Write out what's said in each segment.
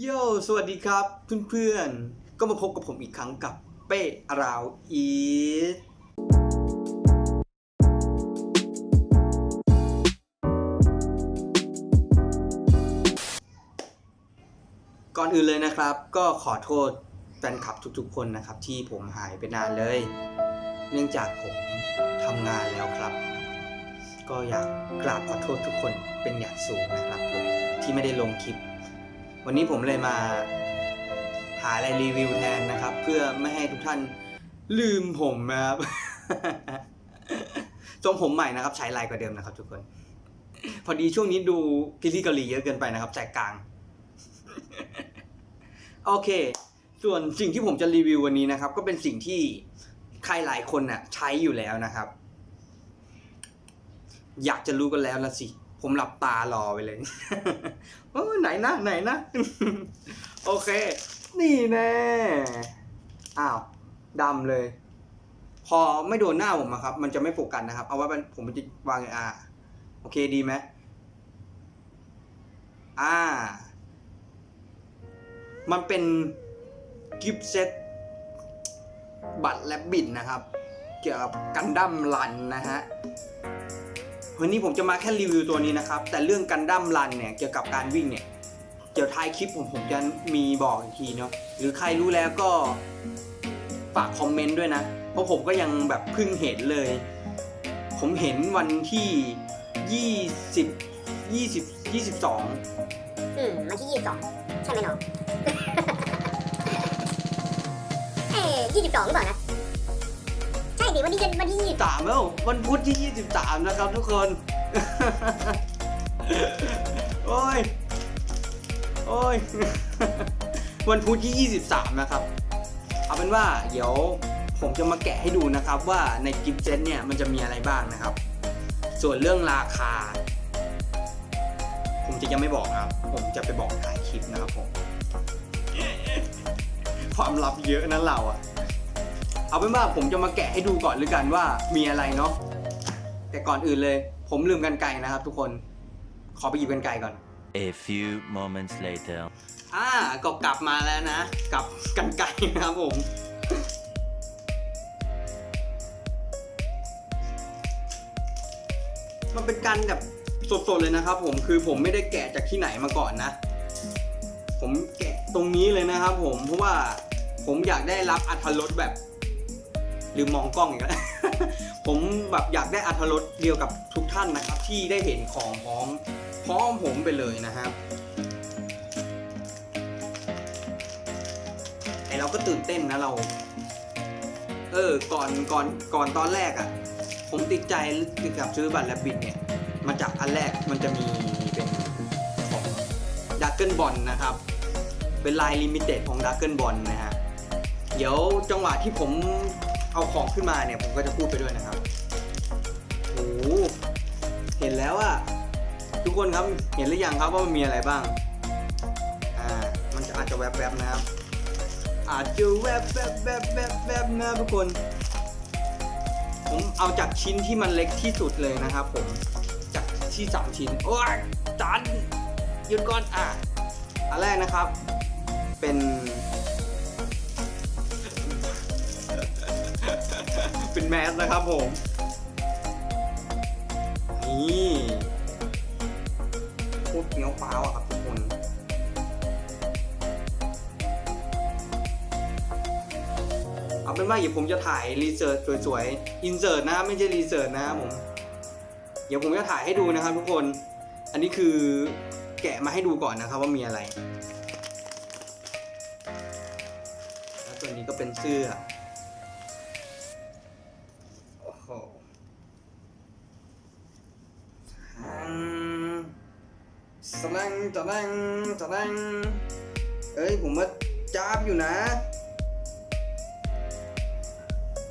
โย สวัสดีครับเพื่อนๆ ก็มาพบกับผมอีกครั้งกับเป้อราวอีทก่อนอื่นเลยนะครับ ก็ขอโทษแฟนคลับทุกๆคนนะครับ ที่ผมหายไปนานเลย เนื่องจากผมทำงานแล้วครับ ก็อยากกราบขอโทษทุกคนเป็นอย่างสูงนะครับผมที่ไม่ได้ลงคลิป วันนี้ผมเลยมาหาอะไรรีวิวแทนนะครับ เพื่อไม่ให้ทุกท่านลืมผมนะครับทรงผมใหม่นะครับใช้ลายกว่าเดิมนะครับ ทุกคน พอดีช่วงนี้ดูพิธีเกาหลีเยอะเกินไปนะครับใจกลาง โอเค ส่วนสิ่งที่ผมจะรีวิววันนี้นะครับ ก็เป็นสิ่งที่ใครหลายคนน่ะ ใช้อยู่แล้วนะครับ อยากจะรู้กันแล้วละสิ ผมหลับตารอไปเลยเออไหนนะไหนนะ โอเค นี่แน่อ้าวดำเลย พอไม่โดนหน้าผมอะครับ มันจะไม่โฟกัสนะครับ เอาไว้มันผมจะวางไงอ่าโอเคดีไหมอ่า มันเป็นกิฟต์เซตบัตรและบิดนะครับ เกี่ยวกับกันดั้มรันนะฮะ วันนี้ผมจะมาแค่รีวิวตัวนี้นะครับ แต่เรื่องกันดั้มรันเนี่ยเกี่ยวกับการวิ่งเนี่ยเดี๋ยวท้ายคลิปผมผมจะมีบอกอีกทีเนาะหรือใครรู้แล้วก็ฝากคอมเมนต์ด้วยนะ เพราะผมก็ยังแบบเพิ่งเห็นเลย ผมเห็นวันที่ 20 20 22 อืมวันที่ยี่สิบสองใช่ไหมน้อง เอ้ยี่สิบสองหรือเปล่านะ ช่ดิวันนี้จะวันที่ยี่สิบสามแล้ววันพุธที่ 23 นะครับทุกคน โอ้ย โอ้ย วันพุธที่ 23 นะครับ เอาเป็นว่าเดี๋ยวผมจะมาแกะให้ดูนะครับว่าในกิฟต์เซตเนี่ยมันจะมีอะไรบ้างนะครับ ส่วนเรื่องราคา ผมจะยังไม่บอกครับ ผมจะไปบอกถ่ายคลิปนะครับผม ความลับเยอะนะเราอะ เอาเป็นว่าผมจะมาแกะให้ดูก่อนหรือกันว่ามีอะไรเนาะแต่ก่อนอื่นเลย ผมลืมกันไกลนะครับ ทุกคนขอไปหยิบกันไกลก่อน A few moments later. อ่าก็กลับมาแล้วนะกับกันไกลนะครับผมมันเป็นการแบบสดๆเลยนะครับ ผมคือผมไม่ได้แกะจากที่ไหนมาก่อนนะ ผมแกะตรงนี้เลยนะครับ ผมเพราะว่าผมอยากได้รับอัธรสแบบ ลืมมองกล้องอีกแล้ว ผมแบบอยากได้อัธรสเดียวกับทุกท่านนะครับ ที่ได้เห็นของพร้อมพร้อมผมไปเลยนะครับไอเราก็ตื่นเต้นนะเรา เออก่อนก่อนก่อนตอนแรกอะ่ะ ผมติดใจเกี่ยวกับซื้อบัตรแลบบิทเนี่ย มาจากอันแรกมันจะมีเป็นของดักเกิลบอลนะครับ เป็นลายลิมิเต็ดของดักเกิลบอลนะฮะเดี๋ยวจังหวะที่ผม เอาของขึ้นมาเนี่ยผมก็จะพูดไปด้วยนะครับโอ้โหเห็นแล้วอะทุกคนครับเห็นหรือยังครับว่ามันมีอะไรบ้าง อ่า มันจะอาจจะแวบๆนะครับ อาจจะแวบแวบแวบแวบแวบนะทุกคน ผมเอาจากชิ้นที่มันเล็กที่สุดเลยนะครับ ผม จากที่สามชิ้น โอ้ยจานหยุดก่อน อะ อันแรกนะครับ เป็น เป็นแมสนะครับผม นี่โคตรเฟี้ยวฟ้าวอะครับทุกคนเอาเป็นว่าเดี๋ยวผมจะถ่ายรีเสิร์ชสวยๆอินเสิร์ตนะไม่ใช่รีเสิร์ชนะครับผมเดี๋ยวผมจะถ่ายให้ดูนะครับทุกคน อันนี้คือแกะมาให้ดูก่อนนะครับว่ามีอะไร แล้วตัวนี้ก็เป็นเสื้อ สแลงสแลงสแลงเอ้ยผมว่าจ้าบอยู่นะ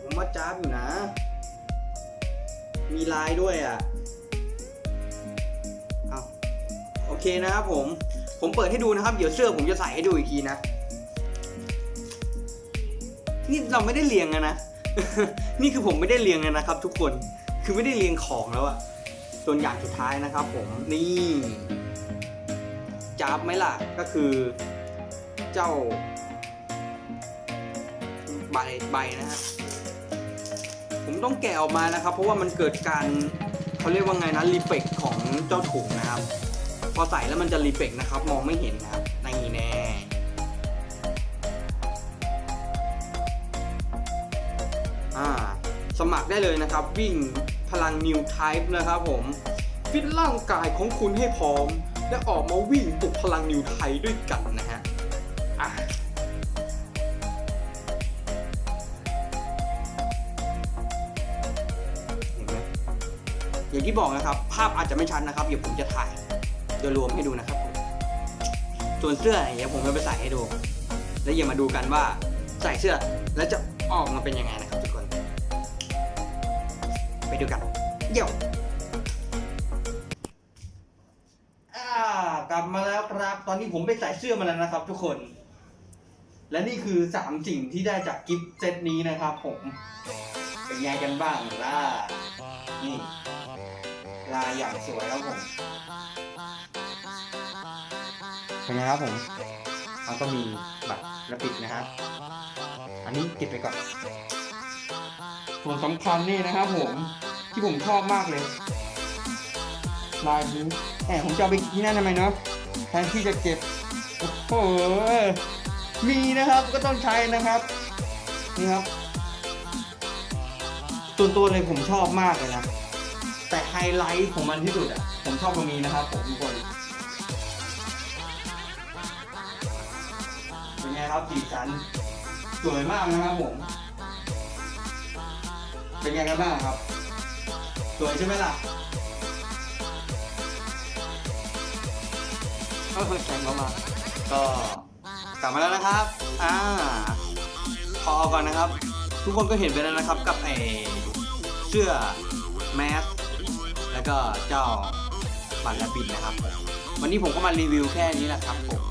ผมว่าจ้าบอยู่นะ มีลายด้วยอะเอาโอเคนะครับผม ผมเปิดให้ดูนะครับ เดี๋ยวเสื้อผมจะใส่ให้ดูอีกทีนะ นี่เราไม่ได้เรียงนะ นี่คือผมไม่ได้เรียงนะครับ ทุกคน คือไม่ได้เรียงของแล้วอะส่วนอย่างสุดท้ายนะครับผม นี่ จ้าบไหมล่ะ ก็คือเจ้าใบใบนะฮะผมต้องแกะออกมานะครับ เพราะว่ามันเกิดการเขาเรียกว่าไงนะรีเฟกของเจ้าถุงนะครับ พอใส่แล้วมันจะรีเฟกนะครับ มองไม่เห็นนะครับนี่แน่สมัครได้เลยนะครับ วิ่งพลัง New Type นะครับผม ฟิตร่างกายของคุณให้พร้อม และออกมาวิ่งปลุกพลัง New Type ด้วยกันนะฮะอะเห็นไหมอย่างที่บอกนะครับ ภาพอาจจะไม่ชัดนะครับ เดี๋ยวผมจะถ่ายโดยรวมให้ดูนะครับผมส่วนเสื้อเดี๋ยวผมจะไปใส่ให้ดู แล้วอย่ามาดูกันว่าใส่เสื้อแล้วจะออกมาเป็นยังไงนะครับทุกคน ไปดูกัน เดี๋ยว นี้ผมไปใส่เสื้อมาแล้วนะครับ ทุกคน และนี่คือสามสิ่งที่ได้จากกิฟต์เซตนี้นะครับผมเป็นไงกันบ้างล่ะนี่ลายอย่างสวยครับผมเป็นไงครับผมแล้วก็มีบัตรและปิดนะครับอันนี้เก็บไปก่อนส่วนสำคัญนี่นะครับผมที่ผมชอบมากเลยลายนี้แหมผมจะเอาไปที่นั่นทำไมเนาะ แทนที่จะเก็บ โอ้โห มีนะครับก็ต้องใช้นะครับ นี่ครับส่วนตัวเลยผมชอบมากเลยนะ แต่ไฮไลท์ของมันที่สุดอะ ผมชอบตรงนี้นะครับผมทุกคนเป็นไงครับสีสันสวยมากนะครับผม เป็นไงกันบ้างครับ สวยใช่ไหมล่ะ ก็เออแข่งเข้ามา ก็กลับมาแล้วนะครับ อ่าพอก่อนนะครับ ทุกคนก็เห็นไปแล้วนะครับกับไอเสื้อแมสแล้วก็เจ้าบัตรและบินนะครับผมวันนี้ผมก็มารีวิวแค่นี้แหละครับผม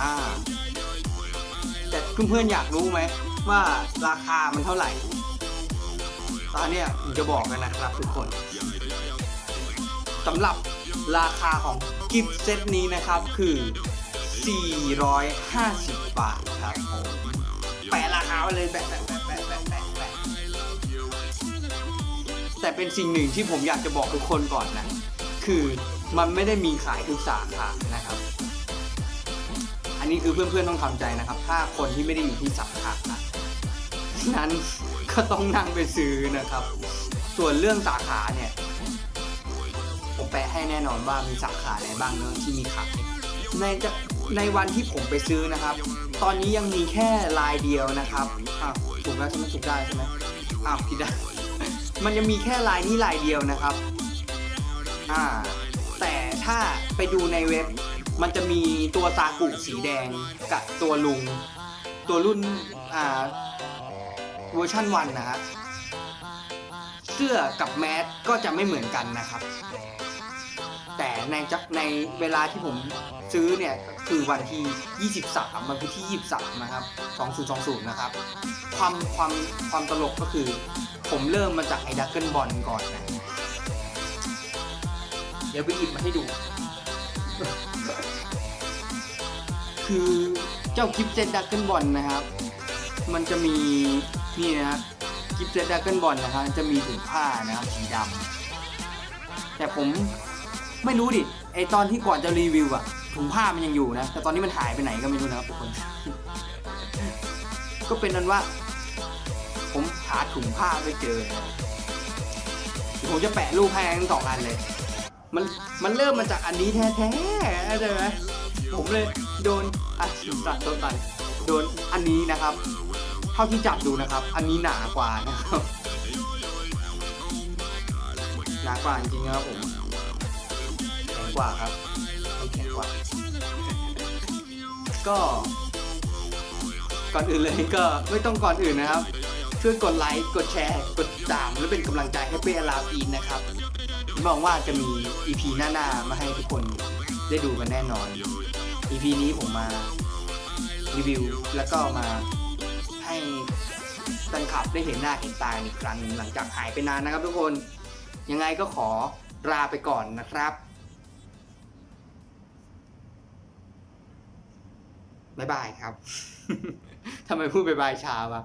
อ่า แต่เพื่อนๆอยากรู้ไหมว่าราคามันเท่าไหร่ ตอนเนี้ยผมจะบอกกันนะครับทุกคนสำหรับ ราคาของกิฟต์เซตนี้นะครับคือ 450 บาทครับผมแปะราคาไว้เลยแปะแปะแปะแปะแปะแปะแปะแต่เป็นสิ่งหนึ่งที่ผมอยากจะบอกทุกคนก่อนนะ คือมันไม่ได้มีขายทุกสาขานะครับ อันนี้คือเพื่อนๆต้องทำใจนะครับ ถ้าคนที่ไม่ได้อยู่ที่สาขานั้นก็ต้องนั่งไปซื้อนะครับ ส่วนเรื่องสาขาเนี่ย แปลให้แน่นอนว่ามีสาขาไหนบ้างเนอะที่มีขายในในวันที่ผมไปซื้อนะครับ ตอนนี้ยังมีแค่ลายเดียวนะครับอ้าวถูกแล้วใช่ไหมถูกได้ใช่ไหมอ้าวผิดได้มันยังมีแค่ลายนี้ลายเดียวนะครับอ่าแต่ถ้าไปดูในเว็บ มันจะมีตัวซากุสีแดงกับตัวลุง ตัวรุ่นอ่าเวอร์ชันวันนะฮะเสื้อกับแมสก็จะไม่เหมือนกันนะครับ แต่ในจะในเวลาที่ผมซื้อเนี่ยคือวันที่ 23 วันที่ 23 นะครับ 2020 นะครับ ความความความตลกก็คือ ผมเริ่มมาจากไอ้ดักเกิลบอลก่อนนะเดี๋ยวไปหยิบมาให้ดู คือเจ้ากิฟเซตดักเกิลบอลนะครับ มันจะมีนี่นะครับกิฟเซตดักเกิลบอลนะครับ จะมีถุงผ้านะครับสีดำแต่ผม ไม่รู้ดิไอตอนที่ก่อนจะรีวิวอะถุงผ้ามันยังอยู่นะแต่ตอนนี้มันหายไปไหนก็ไม่รู้นะครับทุกคน ก็เป็นนั้นว่า ผมหาถุงผ้าไม่เจอผมจะแปะรูปให้ทั้งสองอันเลย มันมันเริ่มมาจากอันนี้แท้ๆเข้าใจไหมผมเลยโดนอะตัดตัวตันโดนอันนี้นะครับ เท่าที่จับดูนะครับ อันนี้หนากว่านะครับหนากว่าจริงๆครับผม กว่าครับมันแข็งกว่า ก็ ก่อนอื่นเลยก็ไม่ต้องก่อนอื่นนะครับ ช่วยกดไลค์ กดแชร์ กดติดตามและเป็นกำลังใจให้เป้อาลาอีนนะครับบอกว่าจะมี EP หน้าๆ มาให้ทุกคนได้ดูกันแน่นอน EP นี้ผมมารีวิว แล้วก็มาให้แฟนคลับได้เห็นหน้าเห็นตาอีกครั้งหนึ่งหลังจากหายไปนานนะครับทุกคนยังไงก็ขอลาไปก่อนนะครับ บ๊ายบ๊ายบายครับทำไมพูดบ๊ายบายช้าวะ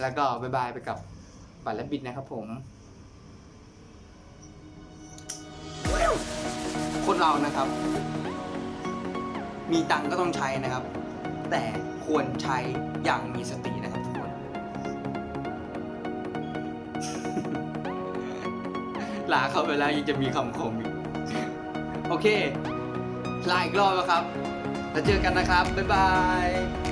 แล้วก็บ๊ายบายไปกับบัตรและบิดนะครับผม คนเรานะครับ มีตังค์ก็ต้องใช้นะครับ แต่ควรใช้อย่างมีสตินะครับทุกคนลาเข้าไปแล้วยังจะมีคำคมอีก โอเค ลาอีกรอบแล้วครับ แล้วเจอกันนะครับ บ๊ายบาย